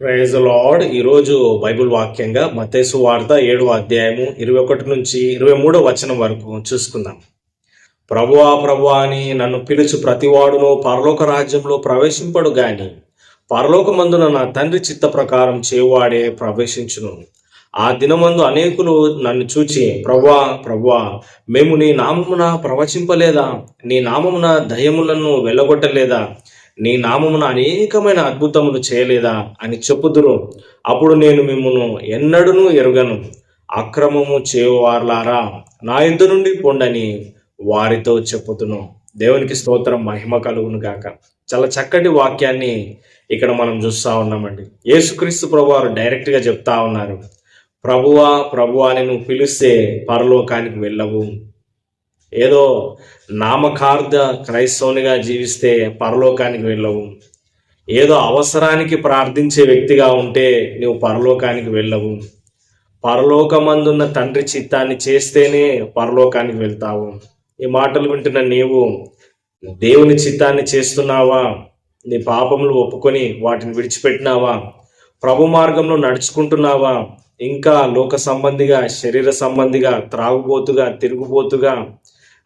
Praise lord ఈరోజు Bible వాక్యంగా మతేసు వార్త ఏడవ అధ్యాయము ఇరవై ఒకటి నుంచి ఇరవై మూడో వచనం వరకు చూసుకుందాం. ప్రభువా ప్రభువా అని నన్ను పిలుచు ప్రతివాడును పరలోక రాజ్యంలో ప్రవేశింపడు గాని పరలోకమందున నా తండ్రి చిత్త ప్రకారం చేవాడే ప్రవేశించును. ఆ దినమందు అనేకులు నన్ను చూచి ప్రభువా ప్రభువా మేము నీ నామమున ప్రవచింపలేదా? నీ నామమున దయములను వెళ్ళగొట్టలేదా నీ నామమున అనేకమైన అద్భుతములు చేయలేదా అని చెప్పుదురు. అప్పుడు నేను మిమ్మను ఎన్నడూను ఎరుగను. అక్రమము చేయువార్లారా నా యుద్ధ నుండి పొండని వారితో చెప్పుతును దేవునికి స్తోత్రం మహిమ కలుగును గాక. చాలా చక్కటి వాక్యాన్ని ఇక్కడ మనం చూస్తూ ఉన్నామండి. యేసుక్రీస్తు ప్రభు వారు డైరెక్ట్గా చెప్తా ఉన్నారు. ప్రభువా ప్రభువా అని నువ్వు పిలిస్తే పరలోకానికి వెళ్ళవు. ఏదో నామకార్థ క్రైస్తవునిగా జీవిస్తే పరలోకానికి వెళ్ళవు. ఏదో అవసరానికి ప్రార్థించే వ్యక్తిగా ఉంటే నువ్వు పరలోకానికి వెళ్ళవు. పరలోకమందున్న తండ్రి చిత్తాన్ని చేస్తేనే పరలోకానికి వెళ్తావు. ఈ మాటలు వింటున్న నీవు దేవుని చిత్తాన్ని చేస్తున్నావా? నీ పాపములు ఒప్పుకొని వాటిని విడిచిపెట్టినావా? ప్రభు మార్గంలో నడుచుకుంటున్నావా? ఇంకా లోక సంబంధిగా శరీర సంబంధిగా త్రాగుబోతుగా తిరుగుబోతుగా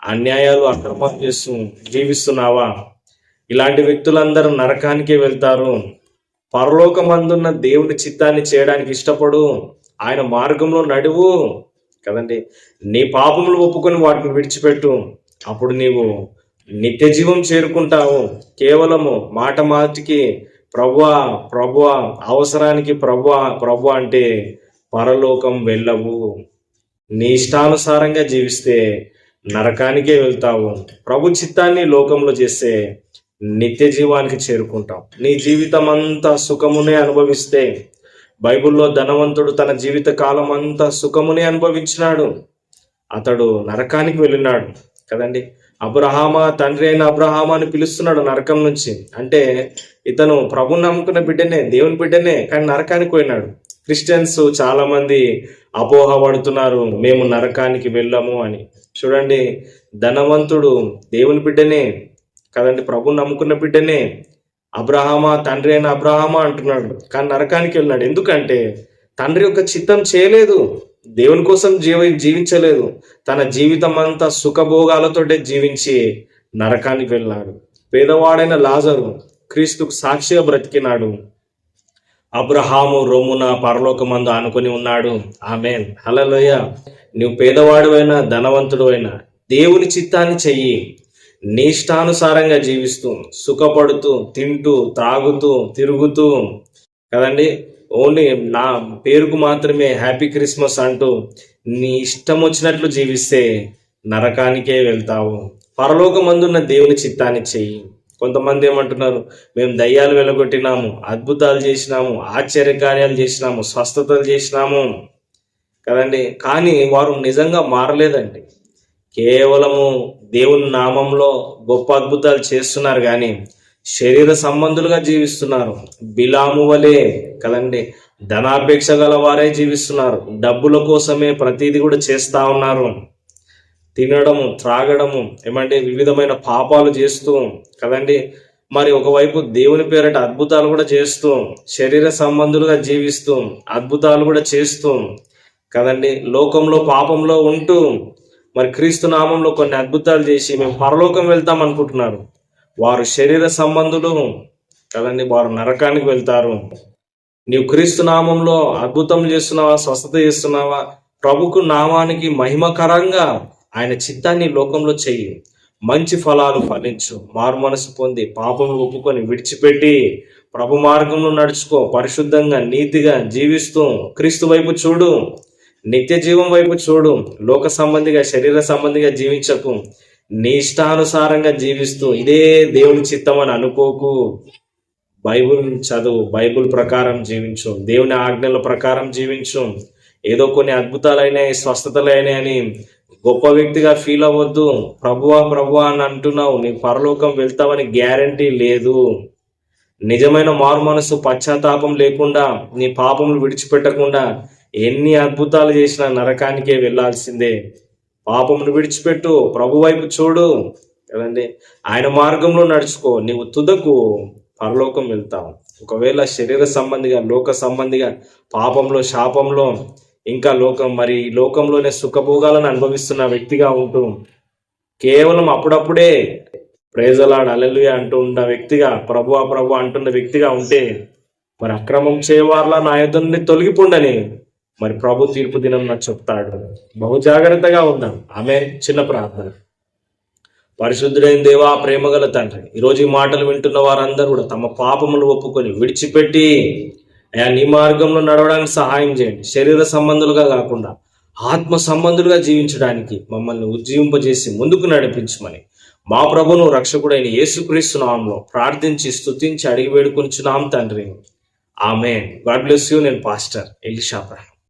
అన్యాయాలు అక్రమం చేస్తూ జీవిస్తున్నావా? ఇలాంటి వ్యక్తులందరూ నరకానికే వెళ్తారు. పరలోకమందున్న దేవుని చిత్తాన్ని చేయడానికి ఇష్టపడు. ఆయన మార్గంలో నడువు. కదండి? నీ పాపములు ఒప్పుకొని వాటిని విడిచిపెట్టు. అప్పుడు నీవు నిత్య జీవం చేరుకుంటావు. కేవలము మాట మాటికి ప్రభువా ప్రభువా అవసరానికి ప్రభువా ప్రభు అంటే పరలోకం వెళ్ళవు. నీ ఇష్టానుసారంగా జీవిస్తే నరకానికే వెళ్తావు ప్రభు చిత్తాన్ని లోకంలో చేస్తే నిత్య జీవానికి చేరుకుంటాం. నీ జీవితం అంతా సుఖమునే అనుభవిస్తే బైబిల్లో ధనవంతుడు తన జీవిత కాలం అంతా సుఖమునే అనుభవించినాడు. అతడు నరకానికి వెళ్ళినాడు కదండి. అబ్రహామా తండ్రి అయిన అబ్రహామా అని పిలుస్తున్నాడు నరకం నుంచి. అంటే ఇతను ప్రభు నమ్ముకున్న బిడ్డనే దేవుని బిడ్డనే కానీ నరకానికి పోయినాడు. క్రిస్టియన్స్ చాలా మంది అపోహ పడుతున్నారు మేము నరకానికి వెళ్ళము అని. చూడండి ధనవంతుడు దేవుని బిడ్డనే కదండి ప్రభు నమ్ముకున్న బిడ్డనే అబ్రహామా తండ్రి అయిన అబ్రహామా అంటున్నాడు. కానీ నరకానికి వెళ్ళినాడు. ఎందుకంటే తండ్రి యొక్క చిత్తం చేయలేదు దేవుని కోసం జీవ జీవించలేదు. తన జీవితం అంతా సుఖభోగాలతోటే జీవించి నరకానికి వెళ్ళినాడు. పేదవాడైన లాజరు క్రీస్తుకు సాక్షిగా బ్రతికినాడు. అబ్రహాము రొమ్మున పరలోకమందు ఆనుకొని ఉన్నాడు. ఆమెన్. హలలోయ నువ్వు పేదవాడువైనా ధనవంతుడు అయినా దేవుని చిత్తాన్ని చెయ్యి. నీ ఇష్టానుసారంగా జీవిస్తూ సుఖపడుతూ తింటూ త్రాగుతూ తిరుగుతూ. కదండి? ఓన్లీ నా పేరుకు మాత్రమే హ్యాపీ క్రిస్మస్ అంటూ నీ ఇష్టం వచ్చినట్లు జీవిస్తే నరకానికే వెళ్తావు. పరలోకమందున్న దేవుని చిత్తాన్ని చెయ్యి. కొంతమంది ఏమంటున్నారు మేము దయ్యాలు వెలగొట్టినాము అద్భుతాలు చేసినాము ఆశ్చర్య కార్యాలు చేసినాము స్వస్థతలు చేసినాము. కదండి? కానీ వారు నిజంగా మారలేదండి. కేవలము దేవుని నామంలో గొప్ప అద్భుతాలు చేస్తున్నారు కానీ శరీర సంబంధులుగా జీవిస్తున్నారు. బిలాము వలె కదండి? ధనాపేక్ష గల వారే జీవిస్తున్నారు. డబ్బుల కోసమే ప్రతిదీ కూడా చేస్తా ఉన్నారు. తినడము త్రాగడము ఏమంటే వివిధమైన పాపాలు చేస్తూ కదండి. మరి ఒకవైపు దేవుని పేరట అద్భుతాలు కూడా చేస్తూ శరీర సంబంధులుగా జీవిస్తూ అద్భుతాలు కూడా చేస్తూ కదండి. లోకంలో పాపంలో ఉంటూ మరి క్రీస్తు నామంలో కొన్ని అద్భుతాలు చేసి మేము పరలోకం వెళ్తాం అనుకుంటున్నారు. వారు శరీర సంబంధులు కదండి వారు నరకానికి వెళ్తారు. నీవు క్రీస్తు నామంలో అద్భుతం చేస్తున్నావా స్వస్థత చేస్తున్నావా? ప్రభుకు నామానికి మహిమకరంగా ఆయన చిత్తాన్ని లోకంలో చెయ్యి. మంచి ఫలాలు ఫలించు. మారు మనసు పొంది పాపం ఒప్పుకొని విడిచిపెట్టి ప్రభు మార్గంలో నడుచుకో. పరిశుద్ధంగా నీతిగా జీవిస్తూ క్రీస్తు వైపు చూడు. నిత్య జీవం వైపు చూడు. లోక సంబంధిగా శరీర సంబంధిగా జీవించకు. నీ ఇష్టానుసారంగా జీవిస్తూ ఇదే దేవుని చిత్తం అని అనుకోకు. బైబుల్ చదువు బైబుల్ ప్రకారం జీవించు. దేవుని ఆజ్ఞల ప్రకారం జీవించు. ఏదో కొన్ని అద్భుతాలైనాయి స్వస్థతలైనాయి అని గొప్ప వ్యక్తిగా ఫీల్ అవ్వద్దు. ప్రభువా ప్రభువా అని అంటున్నావు. నీ పరలోకం వెళ్తావని గ్యారంటీ లేదు. నిజమైన మారు మనసు పశ్చాత్తాపం లేకుండా నీ పాపములు విడిచిపెట్టకుండా ఎన్ని అద్భుతాలు చేసినా నరకానికే వెళ్ళాల్సిందే పాపమును విడిచిపెట్టు. ప్రభు వైపు చూడు. కదండి? ఆయన మార్గంలో నడుచుకో. నీవు తుదకు పరలోకం వెళ్తావు. ఒకవేళ శరీర సంబంధిగా లోక సంబంధిగా పాపంలో శాపంలో ఇంకా లోకం మరి ఈ లోకంలోనే సుఖభోగాలను అనుభవిస్తున్న వ్యక్తిగా ఉంటూ కేవలం అప్పుడప్పుడే ప్రేజలాడ్ అలెలుయ అంటూ ఉన్న వ్యక్తిగా ప్రభు ప్రభు అంటున్న వ్యక్తిగా ఉంటే మరి అక్రమం చేయవార్లా నా యుద్ధ తొలగిపోండని మరి ప్రభు తీర్పు దినం నాకు చెప్తాడు. బహు జాగ్రత్తగా ఉందాం. ఆమె చిన్న ప్రార్థన. పరిశుద్ధుడైన దేవా ప్రేమగల తండ్రి ఈరోజు ఈ మాటలు వింటున్న వారందరూ కూడా తమ పాపములు ఒప్పుకొని విడిచిపెట్టి అయా నీ మార్గంలో నడవడానికి సహాయం చేయండి. శరీర సంబంధులుగా కాకుండా ఆత్మ సంబంధులుగా జీవించడానికి మమ్మల్ని ఉజ్జీవింపజేసి ముందుకు నడిపించమని మా ప్రభును రక్షకుడైన యేసుక్రీస్తు నామంలో ప్రార్థించి స్తుతించి అడిగి వేడుకొంచున్నాం తండ్రి. ఆమె గాడ్ బ్లెస్ యూ. నేను పాస్టర్ ఎలిషా